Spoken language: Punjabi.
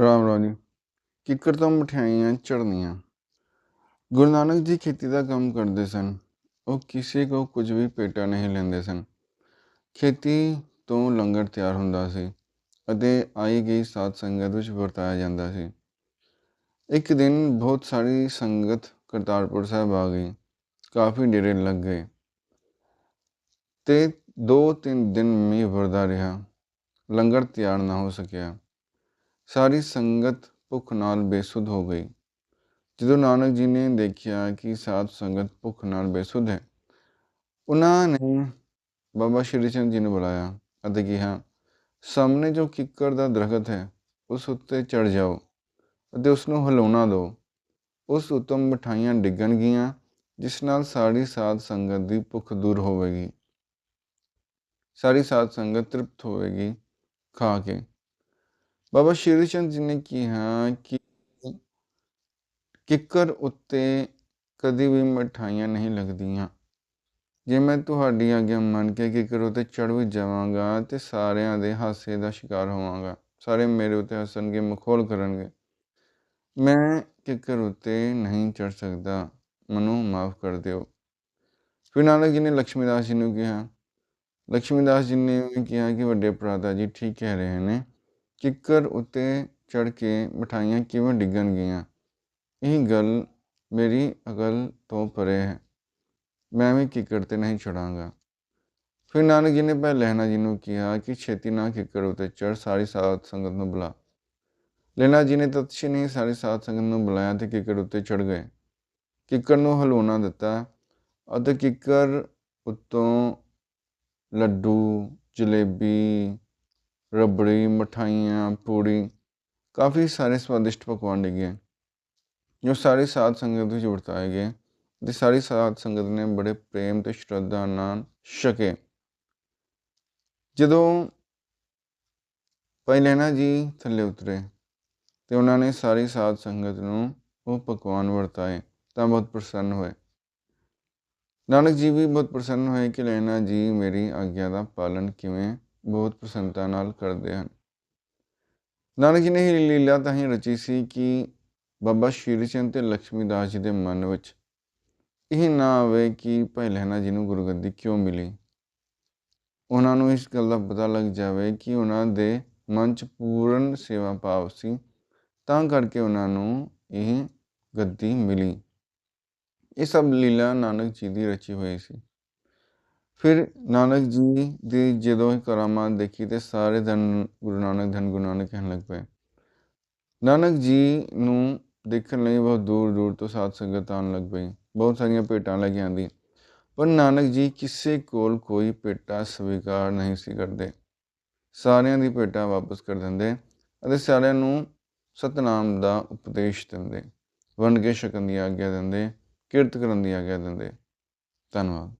ਰਾਮ ਰਾਮ ਜੀ ਕਿੱਕਰ ਤੋਂ ਮਠਿਆਈਆਂ ਚੜ੍ਹਨੀਆਂ। ਗੁਰੂ ਨਾਨਕ ਜੀ ਖੇਤੀ ਦਾ ਕੰਮ ਕਰਦੇ ਸਨ। ਉਹ ਕਿਸੇ ਕੋ ਕੁਝ ਵੀ ਪੇਟਾ ਨਹੀਂ ਲੈਂਦੇ ਸਨ। ਖੇਤੀ ਤੋਂ ਲੰਗਰ ਤਿਆਰ ਹੁੰਦਾ ਸੀ ਅਤੇ ਆਈ ਗਈ ਸਾਧ ਸੰਗਤ ਵਿੱਚ ਵਰਤਾਇਆ ਜਾਂਦਾ ਸੀ। ਇੱਕ ਦਿਨ ਬਹੁਤ ਸਾਰੀ ਸੰਗਤ ਕਰਤਾਰਪੁਰ ਸਾਹਿਬ ਆ ਗਈ। ਕਾਫੀ ਡੇਰੇ ਲੱਗ ਗਏ ਤੇ ਦੋ ਤਿੰਨ ਦਿਨ ਮੀਂਹ ਵਰਦਾ ਰਿਹਾ। ਲੰਗਰ ਤਿਆਰ ਨਾ ਹੋ ਸਕਿਆ। ਸਾਰੀ ਸੰਗਤ ਭੁੱਖ ਨਾਲ ਬੇਸੁੱਧ ਹੋ ਗਈ। ਜਦੋਂ ਨਾਨਕ ਜੀ ਨੇ ਦੇਖਿਆ ਕਿ ਸਾਧ ਸੰਗਤ ਭੁੱਖ ਨਾਲ ਬੇਸੁੱਧ ਹੈ ਉਹਨਾਂ ਨੇ ਬਾਬਾ ਸ਼੍ਰੀ ਚੰਦ ਜੀ ਨੂੰ ਬੁਲਾਇਆ ਅਤੇ ਕਿਹਾ ਸਾਹਮਣੇ ਜੋ ਕਿੱਕਰ ਦਾ ਦਰਖਤ ਹੈ ਉਸ ਉੱਤੇ ਚੜ ਜਾਓ ਅਤੇ ਉਸ ਨੂੰ ਹਿਲਾਉਣਾ ਦਿਓ। ਉਸ ਉੱਤੋਂ ਮਠਾਈਆਂ ਡਿੱਗਣਗੀਆਂ ਜਿਸ ਨਾਲ ਸਾਰੀ ਸਾਧ ਸੰਗਤ ਦੀ ਭੁੱਖ ਦੂਰ ਹੋਵੇਗੀ। ਸਾਰੀ ਸਾਧ ਸੰਗਤ ਤ੍ਰਿਪਤ ਹੋਵੇਗੀ ਖਾ ਕੇ। ਬਾਬਾ ਸ਼੍ਰੀ ਚੰਦ ਜੀ ਨੇ ਕਿਹਾ ਕਿ ਕਿੱਕਰ ਉੱਤੇ ਕਦੀ ਵੀ ਮਠਾਈਆਂ ਨਹੀਂ ਲੱਗਦੀਆਂ। ਜੇ ਮੈਂ ਤੁਹਾਡੀ ਆਗਿਆ ਮੰਨ ਕੇ ਕਿੱਕਰ ਉੱਤੇ ਚੜ ਵੀ ਜਾਵਾਂਗਾ ਤੇ ਸਾਰਿਆਂ ਦੇ ਹਾਸੇ ਦਾ ਸ਼ਿਕਾਰ ਹੋਵਾਂਗਾ। ਸਾਰੇ ਮੇਰੇ ਉੱਤੇ ਹੱਸਣਗੇ, ਮਖੌਲ ਕਰਨਗੇ। ਮੈਂ ਕਿੱਕਰ ਉੱਤੇ ਨਹੀਂ ਚੜ ਸਕਦਾ। ਮੈਨੂੰ, ਮਾਫ ਕਰ ਦਿਓ। ਫਿਰ ਨਾਨਕ ਜੀ ਨੇ ਲక్ష్ਮੀ ਦਾਸ ਜੀ ਨੂੰ ਕਿਹਾ। ਲక్ష్ਮੀ ਦਾਸ ਜੀ ਨੇ ਕਿਹਾ ਕਿ ਵੱਡੇ ਪ੍ਰਾਤਾ ਜੀ ਠੀਕ ਕਹਿ ਰਹੇ ਨੇ। ਕਿੱਕਰ ਉੱਤੇ ਚੜ੍ਹ ਕੇ ਮਿਠਾਈਆਂ ਕਿਵੇਂ ਡਿੱਗਣਗੀਆਂ ਇਹ ਗੱਲ ਮੇਰੀ ਅਕਲ ਤੋਂ ਪਰੇ ਹੈ। ਮੈਂ ਵੀ ਕਿੱਕਰ ਤੇ ਨਹੀਂ ਚੜਾਂਗਾ ਫਿਰ ਨਾਨਕ ਜੀ ਨੇ ਭਾਈ ਲਹਿਣਾ ਜੀ ਨੂੰ ਕਿਹਾ ਕਿ ਛੇਤੀ ਨਾਲ ਕਿੱਕਰ ਉੱਤੇ ਚੜ ਸਾਰੀ ਸਾਧ ਸੰਗਤ ਨੂੰ ਬੁਲਾ। ਲਹਿਣਾ ਜੀ ਨੇ ਤਤਸ਼ੀ ਨਹੀਂ ਸਾਰੀ ਸਾਧ ਸੰਗਤ ਨੂੰ ਬੁਲਾਇਆ ਤੇ ਕਿੱਕਰ ਉੱਤੇ ਚੜ ਗਏ। ਕਿੱਕਰ ਨੂੰ ਹਲੋਣਾ ਦਿੱਤਾ ਅਤੇ ਕਿੱਕਰ ਉੱਤੋਂ ਲੱਡੂ, ਜਲੇਬੀ ਰਬੜੀ, ਮਠਾਈਆਂ, ਪੂੜੀ, ਕਾਫੀ ਸਾਰੇ ਸਵਾਦਿਸ਼ਟ ਪਕਵਾਨ ਡਿੱਗੇ ਜੋ ਸਾਰੀ ਸਾਧ ਸੰਗਤ ਵਿੱਚ ਵਰਤਾਏ ਗਏ ਤੇ ਸਾਰੀ ਸਾਧ ਸੰਗਤ ਨੇ ਬੜੇ ਪ੍ਰੇਮ ਤੇ ਸ਼ਰਧਾ ਨਾਲ ਛਕੇ। ਜਦੋਂ ਭਾਈ ਲਹਿਣਾ ਜੀ ਥੱਲੇ ਉਤਰੇ ਤੇ ਉਹਨਾਂ ਨੇ ਸਾਰੀ ਸਾਧ ਸੰਗਤ ਨੂੰ ਉਹ ਪਕਵਾਨ ਵਰਤਾਏ ਤਾਂ ਬਹੁਤ ਪ੍ਰਸੰਨ ਹੋਏ। ਨਾਨਕ ਜੀ ਵੀ ਬਹੁਤ ਪ੍ਰਸੰਨ ਹੋਏ ਕਿ ਲੈਣਾ ਜੀ ਮੇਰੀ ਆਗਿਆ ਦਾ ਪਾਲਨ ਕਿਵੇਂ ਬਹੁਤ ਪ੍ਰਸੰਨਤਾ ਨਾਲ ਕਰਦੇ ਹਨ। ਨਾਨਕ ਜੀ ਨੇ ਇਹ ਲੀਲਾ ਤਾਂ ਹੀ ਰਚੀ ਸੀ ਕਿ ਬਾਬਾ ਸ਼੍ਰੀ ਚੰਦ ਤੇ ਲక్ష్ਮੀ ਦਾਸ ਜੀ ਦੇ ਮਨ ਵਿੱਚ ਇਹ ਨਾ ਆਵੇ ਕਿ ਭਾਈ ਲਹਿਣਾ ਜੀ ਨੂੰ ਗੁਰਗੱਦੀ ਕਿਉਂ ਮਿਲੀ? ਉਹਨਾਂ ਨੂੰ ਇਸ ਗੱਲ ਦਾ ਪਤਾ ਲੱਗ ਜਾਵੇ ਕਿ ਉਹਨਾਂ ਦੇ ਮਨ 'ਚ ਪੂਰਨ ਸੇਵਾ ਭਾਵ ਸੀ, ਤਾਂ ਕਰਕੇ ਉਹਨਾਂ ਨੂੰ ਇਹ ਗੱਦੀ ਮਿਲੀ। ਇਹ ਸਭ ਲੀਲਾ ਨਾਨਕ ਜੀ ਦੀ ਰਚੀ ਹੋਈ ਸੀ। ਫਿਰ ਨਾਨਕ ਜੀ ਦੀ ਜਦੋਂ ਕਰਾਮਾਤ ਦੇਖੀ ਤੇ ਸਾਰੇ ਧਨ ਗੁਰੂ ਨਾਨਕ, ਧਨ ਗੁਰੂ ਨਾਨਕ ਕਹਿਣ ਲੱਗ ਪਏ। ਨਾਨਕ ਜੀ ਨੂੰ ਦੇਖਣ ਲਈ ਬਹੁਤ ਦੂਰ ਦੂਰ ਤੋਂ ਸਾਧ ਸੰਗਤ ਆਉਣ ਲੱਗ ਪਈ। ਬਹੁਤ ਸਾਰੀਆਂ ਭੇਟਾਂ ਲੈ ਕੇ ਆਂਦੀ। ਪਰ ਨਾਨਕ ਜੀ ਕਿਸੇ ਕੋਲ ਕੋਈ ਭੇਟਾ ਸਵੀਕਾਰ ਨਹੀਂ ਸੀ ਕਰਦੇ। ਸਾਰਿਆਂ ਦੀ ਭੇਟਾਂ ਵਾਪਸ ਕਰ ਦਿੰਦੇ ਅਤੇ ਸਾਰਿਆਂ ਨੂੰ ਸਤਨਾਮ ਦਾ ਉਪਦੇਸ਼ ਦਿੰਦੇ। ਵੰਡ ਕੇ ਛਕਣ ਦੀ ਆਗਿਆ ਦਿੰਦੇ, ਕਿਰਤ ਕਰਨ ਦੀ ਆਗਿਆ ਦਿੰਦੇ। ਧੰਨਵਾਦ।